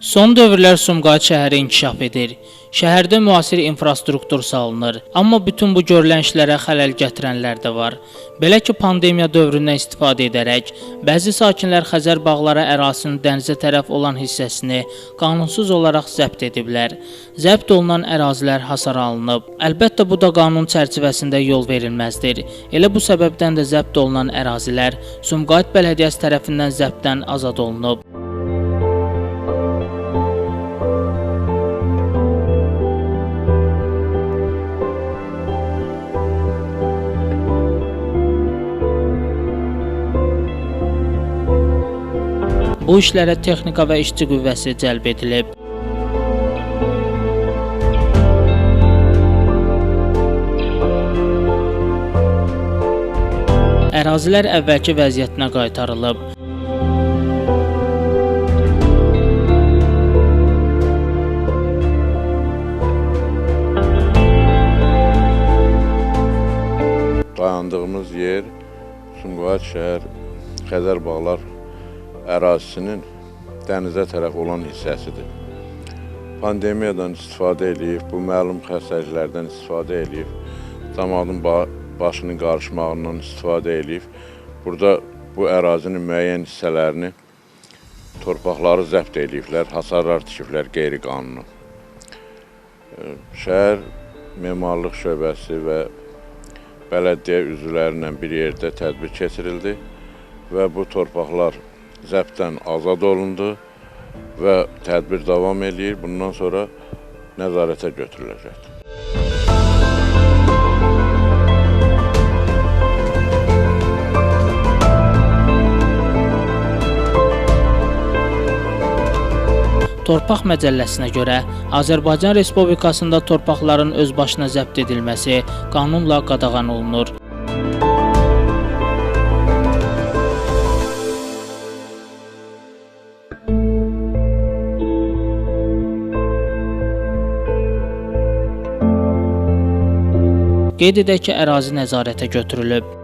Son dövrlər Sumqayıt şəhəri inkişaf edir. Şəhərdə müasir infrastruktur salınır, amma bütün bu görülən işlərə xələl gətirənlər də var. Belə ki, pandemiya dövründən istifadə edərək bəzi sakinlər Xəzər bağları ərazisinin dənizə tərəf olan hissəsini qanunsuz olaraq zəbt ediblər. Zəbt olunan ərazilər hasar alınıb. Əlbəttə bu da qanun çərçivəsində yol verilməzdir. Elə bu səbəbdən də zəbt olunan ərazilər Sumqayıt Bələdiyyəsi tərəfindən zəbtdən azad olunub. Bu işlərə texnika və işçi qüvvəsi cəlb edilib. Ərazilər əvvəlki vəziyyətinə qaytarılıb. dayandığımız yer Sumqayıt şəhər Xəzər bağlar ərazisinin dənizə tərəf olan hissəsidir. Pandemiyadan istifadə eləyib, bu məlum xəstəliklərdən istifadə eləyib, ba başının qarışmağından istifadə eləyib. Burada bu ərazinin müəyyən hissələrini torpaqları zəbt eləyiblər, hasarlar tikiblər qeyri-qanuni. Eee, Şəhər memarlıq şöbəsi və bələdiyyə üzvləri ilə bir yerdə tədbir keçirildi və bu torpaqlar zəbtdən azad olundu və tədbir davam eləyir. Bundan sonra nəzarətə götürüləcək. Torpaq məcəlləsinə görə Azərbaycan Respublikasında torpaqların özbaşına zəbt edilməsi qanunla qadağan olunur. Qeyd edək ki, ərazi nəzarətə götürülüb.